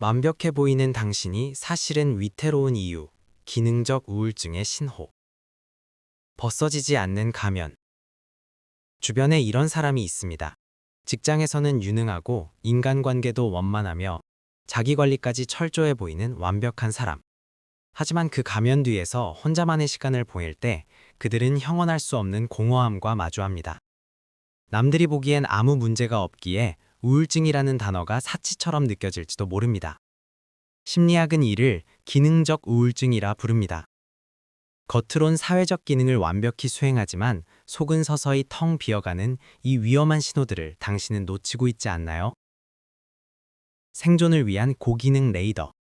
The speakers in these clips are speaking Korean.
완벽해 보이는 당신이 사실은 위태로운 이유, 기능적 우울증의 신호. 벗어지지 않는 가면. 주변에 이런 사람이 있습니다. 직장에서는 유능하고 인간관계도 원만하며 자기 관리까지 철저해 보이는 완벽한 사람. 하지만 그 가면 뒤에서 혼자만의 시간을 보낼 때 그들은 형언할 수 없는 공허함과 마주합니다. 남들이 보기엔 아무 문제가 없기에 우울증이라는 단어가 사치처럼 느껴질지도 모릅니다. 심리학은 이를 기능적 우울증이라 부릅니다. 겉으론 사회적 기능을 완벽히 수행하지만 속은 서서히 텅 비어가는 이 위험한 신호들을 당신은 놓치고 있지 않나요? 생존을 위한 고기능 레이더.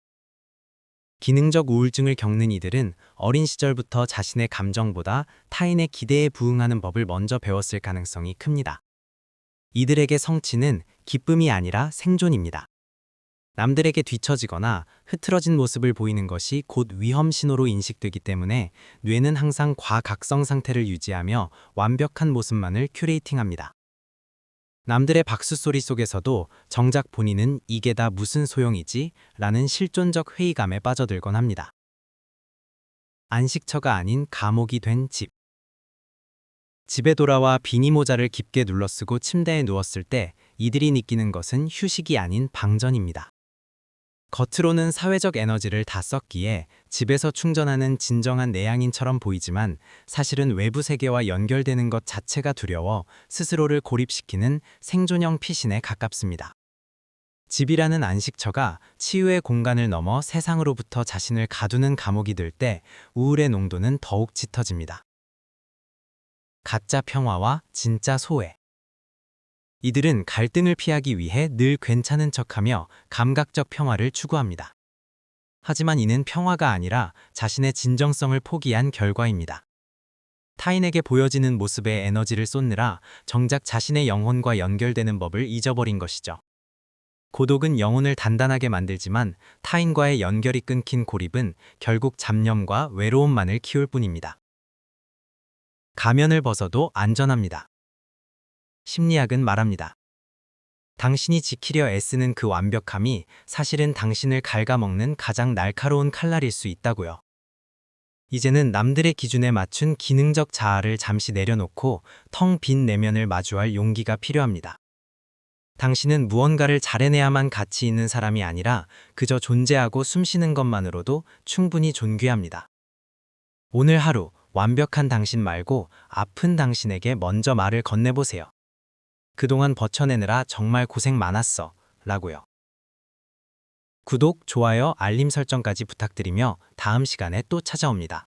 기능적 우울증을 겪는 이들은 어린 시절부터 자신의 감정보다 타인의 기대에 부응하는 법을 먼저 배웠을 가능성이 큽니다. 이들에게 성취는 기쁨이 아니라 생존입니다. 남들에게 뒤처지거나 흐트러진 모습을 보이는 것이 곧 위험 신호로 인식되기 때문에 뇌는 항상 과각성 상태를 유지하며 완벽한 모습만을 큐레이팅합니다. 남들의 박수 소리 속에서도 정작 본인은 이게 다 무슨 소용이지? 라는 실존적 회의감에 빠져들곤 합니다. 안식처가 아닌 감옥이 된 집. 집에 돌아와 비니 모자를 깊게 눌러쓰고 침대에 누웠을 때 이들이 느끼는 것은 휴식이 아닌 방전입니다. 겉으로는 사회적 에너지를 다 썼기에 집에서 충전하는 진정한 내향인처럼 보이지만 사실은 외부 세계와 연결되는 것 자체가 두려워 스스로를 고립시키는 생존형 피신에 가깝습니다. 집이라는 안식처가 치유의 공간을 넘어 세상으로부터 자신을 가두는 감옥이 될 때 우울의 농도는 더욱 짙어집니다. 가짜 평화와 진짜 소외. 이들은 갈등을 피하기 위해 늘 괜찮은 척하며 감각적 평화를 추구합니다. 하지만 이는 평화가 아니라 자신의 진정성을 포기한 결과입니다. 타인에게 보여지는 모습에 에너지를 쏟느라 정작 자신의 영혼과 연결되는 법을 잊어버린 것이죠. 고독은 영혼을 단단하게 만들지만 타인과의 연결이 끊긴 고립은 결국 잡념과 외로움만을 키울 뿐입니다. 가면을 벗어도 안전합니다. 심리학은 말합니다. 당신이 지키려 애쓰는 그 완벽함이 사실은 당신을 갉아먹는 가장 날카로운 칼날일 수 있다고요. 이제는 남들의 기준에 맞춘 기능적 자아를 잠시 내려놓고 텅 빈 내면을 마주할 용기가 필요합니다. 당신은 무언가를 잘해내야만 가치 있는 사람이 아니라 그저 존재하고 숨쉬는 것만으로도 충분히 존귀합니다. 오늘 하루 완벽한 당신 말고 아픈 당신에게 먼저 말을 건네보세요. 그동안 버텨내느라 정말 고생 많았어. 라고요. 구독, 좋아요, 알림 설정까지 부탁드리며 다음 시간에 또 찾아옵니다.